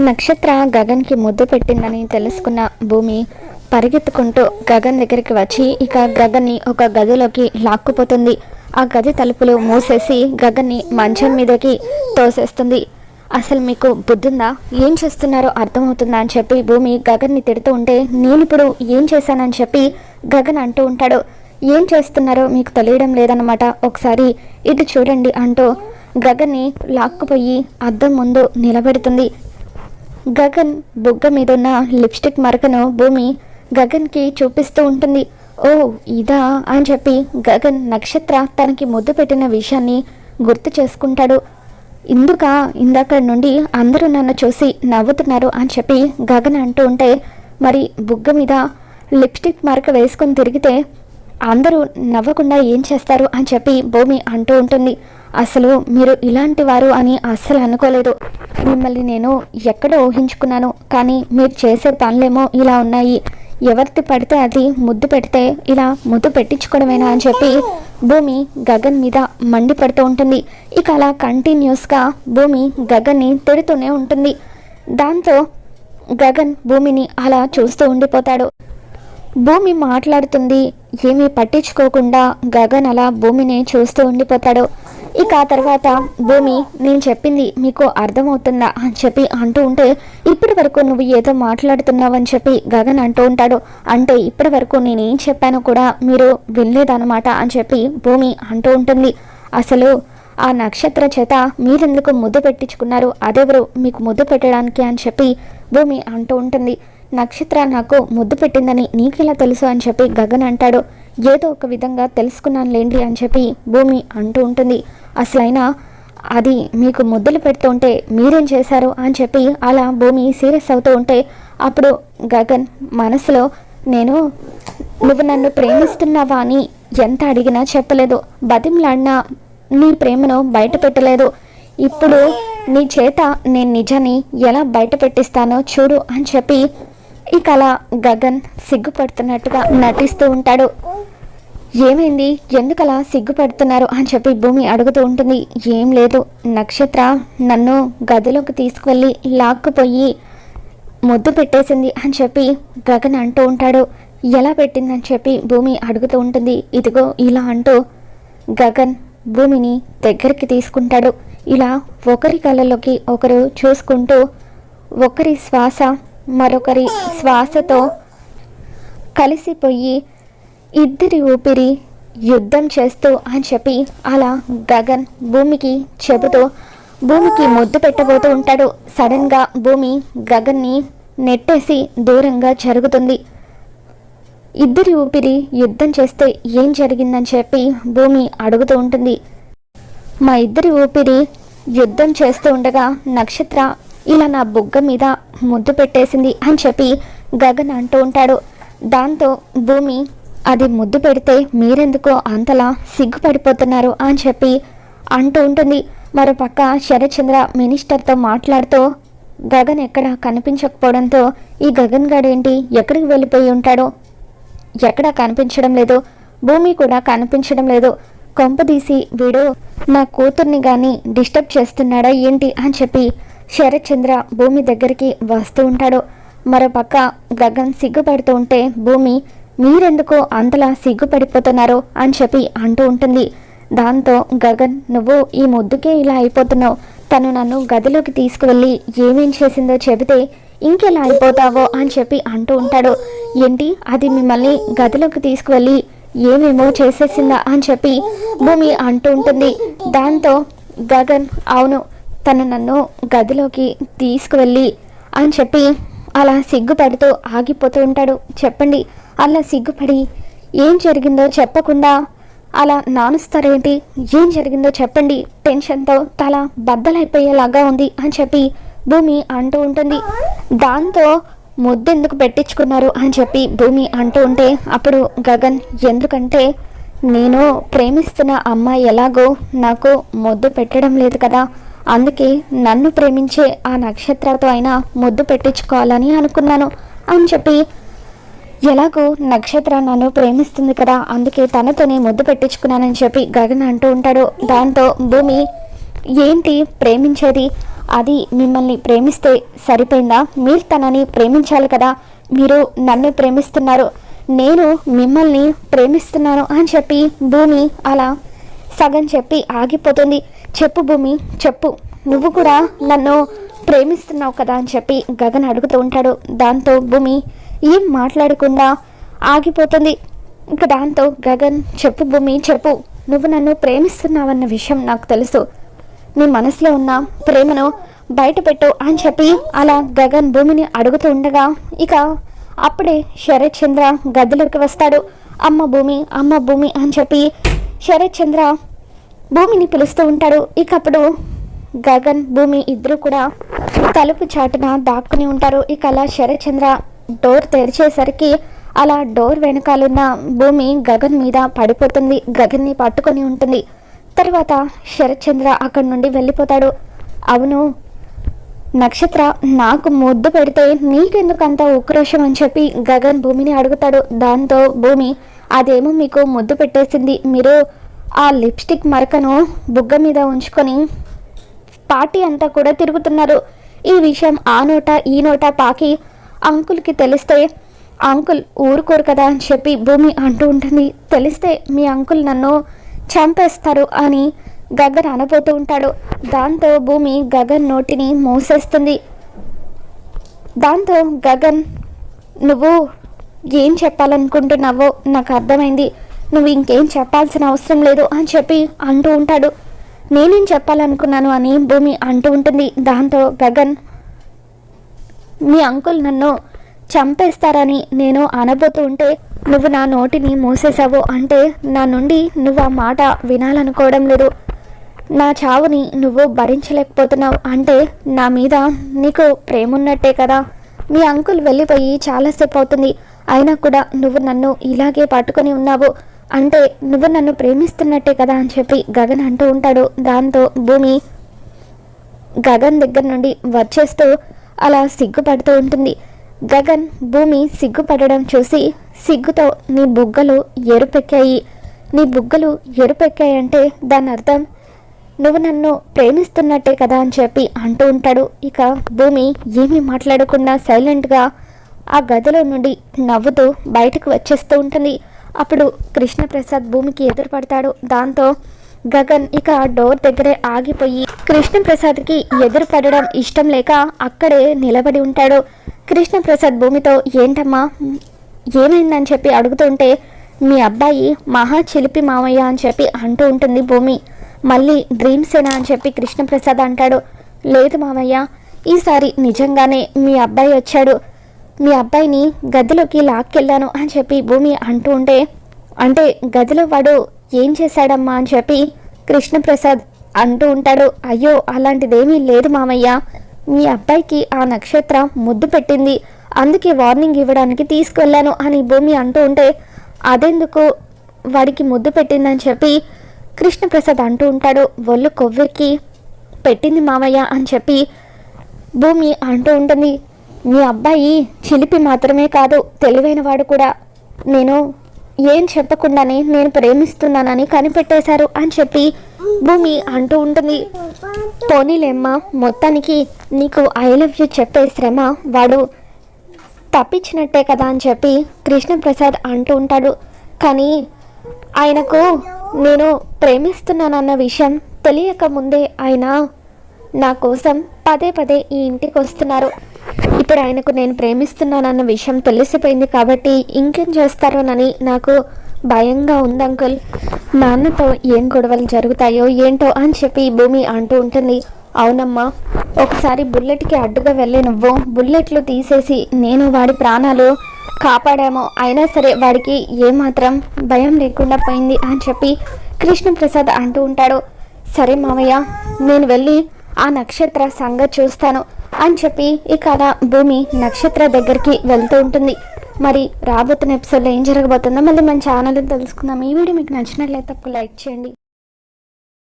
నక్షత్ర గగన్కి ముద్దు పెట్టిందని తెలుసుకున్న భూమి పరిగెత్తుకుంటూ గగన్ దగ్గరికి వచ్చి ఇక గగన్ని ఒక గదిలోకి లాక్కుపోతుంది. ఆ గది తలుపులు మూసేసి గగన్ని మంచం మీదకి తోసేస్తుంది. అసలు మీకు బుద్ధిందా? ఏం చేస్తున్నారో అర్థమవుతుందా అని చెప్పి భూమి గగన్ని తిడుతూ ఉంటే నేను ఇప్పుడు ఏం చేశానని చెప్పి గగన్ అంటూ ఉంటాడు. ఏం చేస్తున్నారో మీకు తెలియడం లేదనమాట ఒకసారి ఇటు చూడండి అంటూ గగన్ని లాక్కుపోయి అద్దం ముందు నిలబెడుతుంది. గగన్ బుగ్గ మీదున్న లిప్స్టిక్ మరకను భూమి గగన్కి చూపిస్తూ ఉంటుంది. ఓ ఇదా అని చెప్పి గగన్ నక్షత్ర తనకి ముద్దు పెట్టిన విషయాన్ని గుర్తు చేసుకుంటాడు. ఇందుక ఇందాక నుండి అందరూ నన్ను చూసి నవ్వుతున్నారు అని చెప్పి గగన్ అంటూ ఉంటే మరి బుగ్గ మీద లిప్స్టిక్ మరక వేసుకొని తిరిగితే అందరూ నవ్వకుండా ఏం చేస్తారు అని చెప్పి భూమి అంటూ ఉంటుంది. అసలు మీరు ఇలాంటి వారు అని అస్సలు అనుకోలేదు. మిమ్మల్ని నేను ఎక్కడ ఊహించుకున్నాను కానీ మీరు చేసే పనులేమో ఇలా ఉన్నాయి. ఎవరిది పడితే అది ముద్దు పెడితే ఇలా ముద్దు పెట్టించుకోవడమేనా అని చెప్పి భూమి గగన్ మీద మండిపడుతూ ఉంటుంది. ఇక అలా కంటిన్యూస్గా భూమి గగన్ని తిడుతూనే ఉంటుంది. దాంతో గగన్ భూమిని అలా చూస్తూ ఉండిపోతాడు. భూమి మాట్లాడుతుంది ఏమీ పట్టించుకోకుండా గగన్ అలా భూమిని చూస్తూ ఉండిపోతాడు. ఇక ఆ తర్వాత భూమి నేను చెప్పింది మీకు అర్థమవుతుందా? అని చెప్పి అంటూ ఉంటే ఇప్పటి వరకు నువ్వు ఏదో మాట్లాడుతున్నావు అని చెప్పి గగన్ అంటూ ఉంటాడు. అంటే ఇప్పటి వరకు నేను ఏం చెప్పానో కూడా మీరు వినలేదన్నమాట అని చెప్పి భూమి అంటూ ఉంటుంది. అసలు ఆ నక్షత్ర చేత మీరెందుకు ముద్దు పెట్టించుకున్నారు? అదెవరు? మీకు ముద్దు పెట్టడానికి అని చెప్పి భూమి అంటూ ఉంటుంది. నక్షత్ర నాకు ముద్దు పెట్టిందని నీకెలా తెలుసు అని చెప్పి గగన్ అంటాడు. ఏదో ఒక విధంగా తెలుసుకున్నాను లేండి అని చెప్పి భూమి అంటూ ఉంటుంది. అసలైనా అది మీకు ముద్దులు పెడుతుంటే మీరేం చేశారు అని చెప్పి అలా భూమి సీరియస్ అవుతూ ఉంటే అప్పుడు గగన్ మనసులో నేను నువ్వు నన్ను ప్రేమిస్తున్నావా అని ఎంత అడిగినా చెప్పలేదు. బతిమలాడినా నీ ప్రేమను బయట పెట్టలేదు. ఇప్పుడు నీ చేత నేను నిజాన్ని ఎలా బయట పెట్టిస్తానో చూడు అని చెప్పి ఇక అలా గగన్ సిగ్గుపడుతున్నట్టుగా నటిస్తూ ఉంటాడు. ఏమైంది? ఎందుకలా సిగ్గుపడుతున్నారు అని చెప్పి భూమి అడుగుతూ ఉంటుంది. ఏం లేదు. నక్షత్ర నన్ను గదిలోకి తీసుకువెళ్ళి లాక్కుపోయి ముద్దు పెట్టేసింది అని చెప్పి గగన్ అంటూ ఉంటాడు. ఎలా పెట్టిందని చెప్పి భూమి అడుగుతూ ఉంటుంది. ఇదిగో ఇలా అంటూ గగన్ భూమిని దగ్గరికి తీసుకుంటాడు. ఇలా ఒకరి కళ్ళలోకి ఒకరు చూసుకుంటూ ఒకరి శ్వాస మరొకరి శ్వాసతో కలిసిపోయి ఇద్దరి ఊపిరి యుద్ధం చేస్తూ అని చెప్పి అలా గగన్ భూమికి చెబుతూ భూమికి ముద్దు పెట్టబోతూ ఉంటాడు. సడన్గా భూమి గగన్ని నెట్టేసి దూరంగా జరుగుతుంది. ఇద్దరి ఊపిరి యుద్ధం చేస్తే ఏం జరిగిందని చెప్పి భూమి అడుగుతూ ఉంటుంది. మా ఇద్దరి ఊపిరి యుద్ధం చేస్తూ ఉండగా నక్షత్ర ఇలా నా బుగ్గ మీద ముద్దు పెట్టేసింది అని చెప్పి గగన్ అంటూ ఉంటాడు. దాంతో భూమి అది ముద్దు పెడితే మీరెందుకో అంతలా సిగ్గుపడిపోతున్నారు అని చెప్పి అంటూ ఉంటుంది. మరోపక్క శరత్చంద్ర మినిస్టర్తో మాట్లాడుతూ గగన్ ఎక్కడ కనిపించకపోవడంతో ఈ గగన్ గడేంటి? ఎక్కడికి వెళ్ళిపోయి ఉంటాడో? ఎక్కడా కనిపించడం లేదు. భూమి కూడా కనిపించడం లేదు. కొంపదీసి వీడు నా కూతుర్ని కానీ డిస్టర్బ్ చేస్తున్నాడా ఏంటి? అని చెప్పి శరత్చంద్ర భూమి దగ్గరికి వస్తూ ఉంటాడు. మరోపక్క గగన్ సిగ్గుపడుతూ ఉంటే భూమి మీరెందుకు అంతలా సిగ్గుపడిపోతున్నారు? అని చెప్పి అంటూ ఉంటుంది. దాంతో గగన్ నువ్వు ఈ ముద్దుకే ఇలా అయిపోతున్నావు. తను నన్ను గదిలోకి తీసుకువెళ్ళి ఏమేం చేసిందో చెబితే ఇంకెలా అయిపోతావో? అని చెప్పి అంటూ ఉంటాడు. ఏంటి? అది మిమ్మల్ని గదిలోకి తీసుకువెళ్ళి ఏమేమో చేసేసిందా? అని చెప్పి భూమి అంటూ ఉంటుంది. దాంతో గగన్ అవును తను నన్ను గదిలోకి తీసుకువెళ్ళి అని చెప్పి అలా సిగ్గుపడుతూ ఆగిపోతూ ఉంటాడు. చెప్పండి. అలా సిగ్గుపడి ఏం జరిగిందో చెప్పకుండా అలా నానుస్తారేంటి? ఏం జరిగిందో చెప్పండి. టెన్షన్తో తల బద్దలైపోయేలాగా ఉంది అని చెప్పి భూమి అంటూ ఉంటుంది. దాంతో ముద్దెందుకు పెట్టించుకున్నారు అని చెప్పి భూమి అంటూ ఉంటే అప్పుడు గగన్ ఎందుకంటే నేను ప్రేమిస్తున్న అమ్మాయి ఎలాగో నాకు ముద్దు పెట్టడం లేదు కదా. అందుకే నన్ను ప్రేమించే ఆ నక్షత్రతో అయినా ముద్దు పెట్టించుకోవాలని అనుకున్నాను. అని చెప్పి ఎలాగో నక్షత్ర నన్ను ప్రేమిస్తుంది కదా అందుకే తనతోనే ముద్దు పెట్టించుకున్నానని చెప్పి గగన్ అంటూ ఉంటాడు. దాంతో భూమి ఏంటి ప్రేమించేది? అది మిమ్మల్ని ప్రేమిస్తే సరిపోయిందా? మీరు తనని ప్రేమించాలి కదా మీరు నన్ను ప్రేమిస్తున్నారు నేను మిమ్మల్ని ప్రేమిస్తున్నాను అని చెప్పి భూమి అలా సగం చెప్పి ఆగిపోతుంది. చెప్పు భూమి చెప్పు. నువ్వు కూడా నన్ను ప్రేమిస్తున్నావు కదా అని చెప్పి గగన్ అడుగుతూ ఉంటాడు. దాంతో భూమి ఏం మాట్లాడకుండా ఆగిపోతుంది. ఇక దాంతో గగన్ చెప్పు భూమి చెప్పు. నువ్వు నన్ను ప్రేమిస్తున్నావన్న విషయం నాకు తెలుసు. నీ మనసులో ఉన్న ప్రేమను బయటపెట్టు అని చెప్పి అలా గగన్ భూమిని అడుగుతూ ఉండగా ఇక అప్పుడే శరత్ చంద్ర గదిలోకి వస్తాడు. అమ్మ భూమి అమ్మ భూమి అని చెప్పి శరత్ చంద్ర భూమిని పిలుస్తూ ఉంటాడు. ఇక అప్పుడు గగన్ భూమి ఇద్దరు కూడా తలుపు చాటున దాక్కుని ఉంటారు. ఇక అలా శరత్చంద్ర డోర్ తెరిచేసరికి అలా డోర్ వెనకాలన్న భూమి గగన్ మీద పడిపోతుంది. గగన్ని పట్టుకొని ఉంటుంది. తర్వాత శరత్చంద్ర అక్కడి నుండి వెళ్ళిపోతాడు. అవును నక్షత్ర నాకు ముద్దు పెడితే నీకెందుకు అంత ఉక్రోషం అని చెప్పి గగన్ భూమిని అడుగుతాడు. దాంతో భూమి అదేమో మీకు ముద్దు పెట్టేసింది. మీరు ఆ లిప్స్టిక్ మరకను బుగ్గ మీద ఉంచుకొని పార్టీ అంతా కూడా తిరుగుతున్నారు. ఈ విషయం ఆ నోట ఈ నోట పాకి అంకుల్కి తెలిస్తే అంకుల్ ఊరుకోరు కదా అని చెప్పి భూమి అంటూ ఉంటుంది. తెలిస్తే మీ అంకుల్ నన్ను చంపేస్తారు అని గగన్ అనబోతూ ఉంటాడు. దాంతో భూమి గగన్ నోటిని మూసేస్తుంది. దాంతో గగన్ నువ్వు ఏం చెప్పాలనుకుంటున్నావో నాకు అర్థమైంది. నువ్వు ఇంకేం చెప్పాల్సిన అవసరం లేదు అని చెప్పి అంటూ ఉంటాడు. నేనేం చెప్పాలనుకున్నాను అని భూమి అంటూ ఉంటుంది. దాంతో గగన్ మీ అంకుల్ నన్ను చంపేస్తారని నేను అనబోతూ ఉంటే నువ్వు నా నోటిని మూసేశావు అంటే నా నుండి నువ్వు ఆ మాట వినాలనుకోవడం లేదు. నా చావుని నువ్వు భరించలేకపోతున్నావు అంటే నా మీద నీకు ప్రేమున్నట్టే కదా. మీ అంకుల్ వెళ్ళిపోయి చాలాసేపు అవుతుంది. అయినా కూడా నువ్వు నన్ను ఇలాగే పట్టుకొని ఉన్నావు. అంటే నువ్వు నన్ను ప్రేమిస్తున్నట్టే కదా అని చెప్పి గగన్ అంటూ ఉంటాడు. దాంతో భూమి గగన్ దగ్గర నుండి వచ్చేస్తూ అలా సిగ్గుపడుతూ ఉంటుంది. గగన్ భూమి సిగ్గుపడడం చూసి సిగ్గుతో నీ బుగ్గలు ఎరుపెక్కాయి. నీ బుగ్గలు ఎరుపెక్కాయంటే దాని అర్థం నువ్వు నన్ను ప్రేమిస్తున్నట్టే కదా అని చెప్పి అంటూ ఉంటాడు. ఇక భూమి ఏమీ మాట్లాడకుండా సైలెంట్గా ఆ గదిలో నుండి నవ్వుతూ బయటకు వచ్చేస్తూ ఉంటుంది. అప్పుడు కృష్ణప్రసాద్ భూమికి ఎదురుపడతాడు. దాంతో గగన్ ఇక డోర్ దగ్గరే ఆగిపోయి కృష్ణప్రసాద్కి ఎదురు పడడం ఇష్టం లేక అక్కడే నిలబడి ఉంటాడు. కృష్ణప్రసాద్ భూమితో ఏంటమ్మా? ఏమైందని చెప్పి అడుగుతుంటే మీ అబ్బాయి మహా చిలిపి మామయ్య అని చెప్పి అంటూ ఉంటుంది భూమి. మళ్ళీ డ్రీమ్సేనా అని చెప్పి కృష్ణప్రసాద్ అంటాడు. లేదు మామయ్య ఈసారి నిజంగానే మీ అబ్బాయి వచ్చాడు. మీ అబ్బాయిని గదిలోకి లాక్కెళ్ళాను అని చెప్పి భూమి అంటూ ఉంటే అంటే గదిలో వాడు ఏం చేశాడమ్మా అని చెప్పి కృష్ణప్రసాద్ అంటూ ఉంటాడు. అయ్యో అలాంటిదేమీ లేదు మామయ్య. మీ అబ్బాయికి ఆ నక్షత్రం ముద్దు పెట్టింది. అందుకే వార్నింగ్ ఇవ్వడానికి తీసుకెళ్ళాను అని భూమి అంటూ ఉంటే అదెందుకు వాడికి ముద్దు పెట్టిందని చెప్పి కృష్ణప్రసాద్ అంటూ ఉంటాడు. ఒళ్ళు కొవ్వెక్కి పెట్టింది మామయ్య అని చెప్పి భూమి అంటూ ఉంటుంది. మీ అబ్బాయి చిలిపి మాత్రమే కాదు తెలివైన వాడు కూడా. నేను ఏం చెప్పకుండానే నేను ప్రేమిస్తున్నానని కనిపెట్టేశారు అని చెప్పి భూమి అంటూ ఉంటుంది. పోనీలేమ్మా మొత్తానికి నీకు ఐ లవ్ యూ చెప్పే శ్రమ వాడు తప్పించినట్టే కదా అని చెప్పి కృష్ణప్రసాద్ అంటూ ఉంటాడు. కానీ ఆయనకు నేను ప్రేమిస్తున్నానన్న విషయం తెలియక ముందే ఆయన నా కోసం పదే పదే ఈ ఇంటికి వస్తున్నారు. ఇప్పుడు ఆయనకు నేను ప్రేమిస్తున్నానన్న విషయం తెలిసిపోయింది కాబట్టి ఇంకేం చేస్తారోనని నాకు భయంగా ఉంది అంకుల్. నాన్నతో ఏం గొడవలు జరుగుతాయో ఏంటో అని చెప్పి భూమి అంటూ ఉంటుంది. అవునమ్మా ఒకసారి బుల్లెట్కి అడ్డుగా వెళ్ళి నువ్వు బుల్లెట్లు తీసేసి నేను వాడి ప్రాణాలు కాపాడామో అయినా సరే వాడికి ఏమాత్రం భయం లేకుండా పోయింది అని చెప్పి కృష్ణప్రసాద్ అంటూ ఉంటాడు. సరే మామయ్య నేను వెళ్ళి ఆ నక్షత్ర సంగతి చూస్తాను. అని చెప్పి ఇక భూమి నక్షత్ర దగ్గరికి వెళ్తూ ఉంటుంది. మరి రాబోతున్న ఎపిసోడ్లో ఏం జరగబోతుందో మళ్ళీ మన ఛానల్ తెలుసుకుందాం. ఈ వీడియో మీకు నచ్చినట్లయితే తప్పు లైక్ చేయండి.